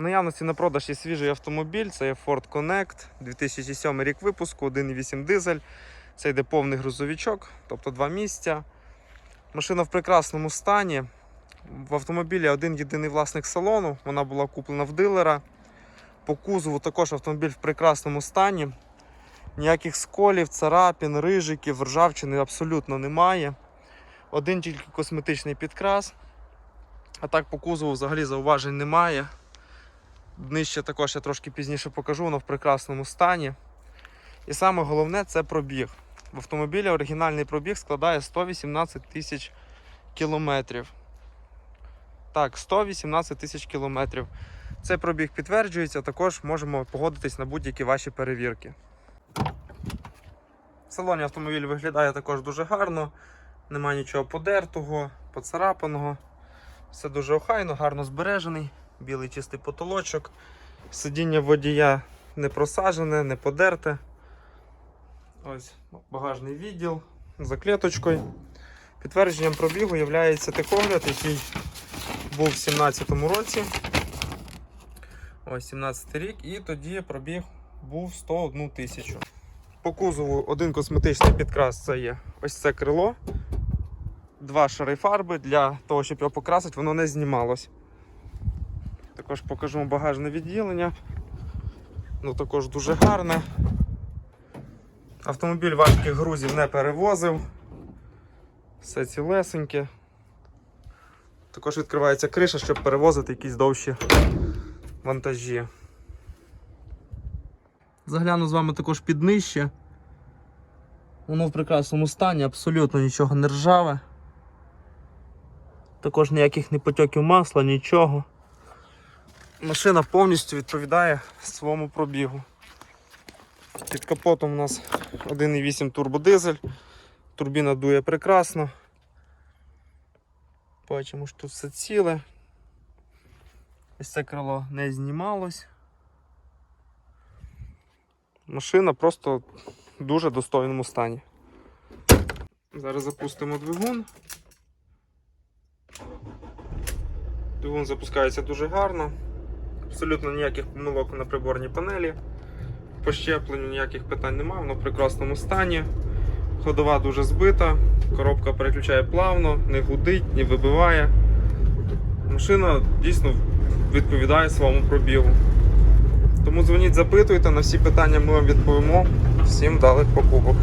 Наявності на продаж є свіжий автомобіль, це є Ford Connect, 2007 рік випуску, 1,8 дизель. Це йде повний грузовичок, тобто два місця. Машина в прекрасному стані. В автомобілі один єдиний власник салону, вона була куплена в дилера. По кузову також автомобіль в прекрасному стані. Ніяких сколів, царапін, рижиків, ржавчини абсолютно немає. Один тільки косметичний підкрас. А так по кузову взагалі зауважень немає. Днище також я трошки пізніше покажу, воно в прекрасному стані. І саме головне це пробіг. В автомобілі оригінальний пробіг складає 118 тисяч кілометрів. Так, 118 тисяч кілометрів. Цей пробіг підтверджується, також можемо погодитись на будь-які ваші перевірки. В салоні автомобіль виглядає також дуже гарно, немає нічого подертого, поцарапаного. Все дуже охайно, гарно збережений, білий чистий потолочок. Сидіння водія не просажене, не подерте. Ось багажний відділ за клеточкою. Підтвердженням пробігу є техогляд, який був в 2017 році. Ось 17 рік, і тоді пробіг був 101 тисячу. По кузову один косметичний підкрас це є ось це крило. Два шари фарби для того, щоб його покрасити, воно не знімалось. Також покажу багажне відділення. Ну також дуже гарне. Автомобіль важких грузів не перевозив. Все цілесеньке. Також відкривається криша, щоб перевозити якісь довші вантажі. Загляну з вами також під нижче. Воно в прекрасному стані, абсолютно нічого не ржаве. Також ніяких не потьоків масла, нічого. Машина повністю відповідає своєму пробігу. Під капотом у нас 1,8 турбодизель. Турбіна дує прекрасно. Бачимо, що тут все ціле. Ось це крило не знімалось. Машина просто в дуже достойному стані. Зараз запустимо двигун. Двигун запускається дуже гарно. Абсолютно ніяких помилок на приборній панелі. По щепленню ніяких питань немає, воно в прекрасному стані. Ходова дуже збита, коробка переключає плавно, не гудить, не вибиває. Машина дійсно відповідає своєму пробігу. Тому дзвоніть, запитуйте, на всі питання ми вам відповімо. Всім вдалих покупок.